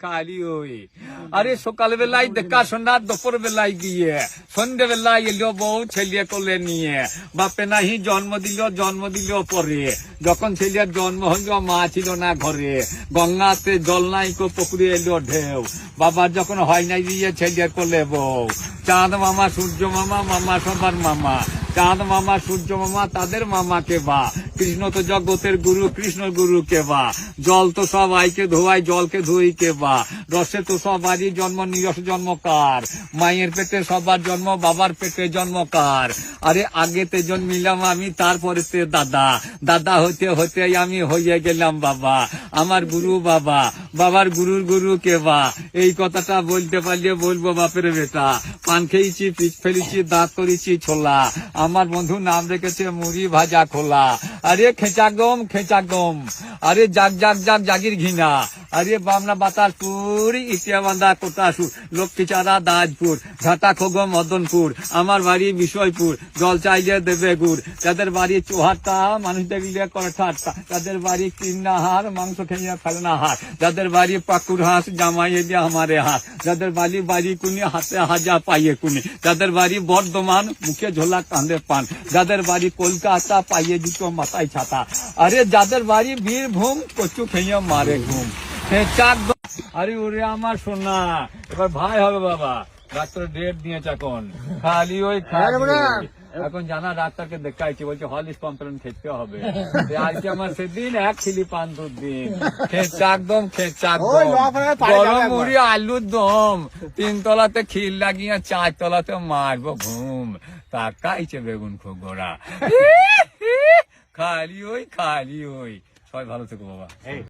ওই আরে সকাল বেলায় দেখা শোনা দুপুর বেলায় গিয়ে সন্ধ্যে বেলায় এলো বউ ছেলে কোলে নিয়ে বাপে নাহি জন্ম দিল জন্ম দিল পরে যখন ছেলের জন্ম হইল মা ছিল না ঘরে গঙ্গাতে জল নাই কো পুকুরে এলো ঢেউ বাবা যখন হয় নাই দিয়ে ছেলের কোলে বউ চাঁদ মামা সূর্য মামা মামা সবার মামা চাঁদ মামা সূর্য মামা তাদের মামাকে বা কৃষ্ণ তো জগতের গুরু, কৃষ্ণ গুরু কে বা? জল তো সব আইকে ধোয়াই জলকে ধুই কে বা? রসে তো সবারই জন্ম নিজস্ব জন্ম কার? মায়ের পেটে সবার জন্ম, বাবার পেটে জন্ম কার? আরে আগেতে জন্মিলাম আমি, তারপরে তে দাদা। দাদা হতে হতে আমি হয়ে গেলাম বাবা। আমার গুরু বাবা। বাবার গুরুর গুরু কে বা? এই কথাটা বলতে পারলে বলব বাপের বেটা। পান খেয়েছি পিচ ফেলেছি, দাঁত করেছি, ছোলা। আমার বন্ধু নাম রেখেছে মুড়ি ভাজা, খোলা। আরে খেঁচা গম খেঁচা গম আরে জাগ জাগ জাগ জাগির ঘিনা আরে বামনা বাতাসপুর ইটিয়া বান্ধা কোটাসুর লক্ষ্মীচারা দাজপুর ঘাটা খোগ মদনপুর, আমার বাড়ি বিষয়পুর, জল চাইলে দেবে গুড়। যাদের বাড়ি চোহাট্টা, মানুষ দেখলে করে ঠাট্টা। যাদের বাড়ি কিন্নাহার, মাংস খেয়ে ফেলে না হার। যাদের বাড়ি পাকুর হাঁস, জামাই এলে আমারে হাঁস যাদের বাড়ি বাড়ি কুনি, হাতে হাজা পাইয়ে কুনি। যাদের বাড়ি বর্ধমান, মুখে ঝোলা কাঁধে পান। যাদের বাড়ি কলকাতা, পাইয়ে জুতো মাথায় ছাতা। আরে যাদের বাড়ি বীরভূম, কচু খেয়ে মারে ঘুম। আরে ওরে আমার সোনা এবার ভাই হবে বাবা। ডাক্তার ডেট নিয়েছে এখন। খালি ওই এখন জানা ডাক্তারকে দেখাইছি বলছে হলিস খেতে হবে। আজকে আমার সেদিন এক খিলি পান দুধ দিন। খেঁচা একদম খেঁচা গরম। মুড়ি আলুর দম। তিন তলাতে খিল লাগিয়ে চার তলাতে মারবো ঘুম। তাকাইছে বেগুন খুব গোড়া খালি ওই খালি ওই। সবাই ভালো থেকো বাবা।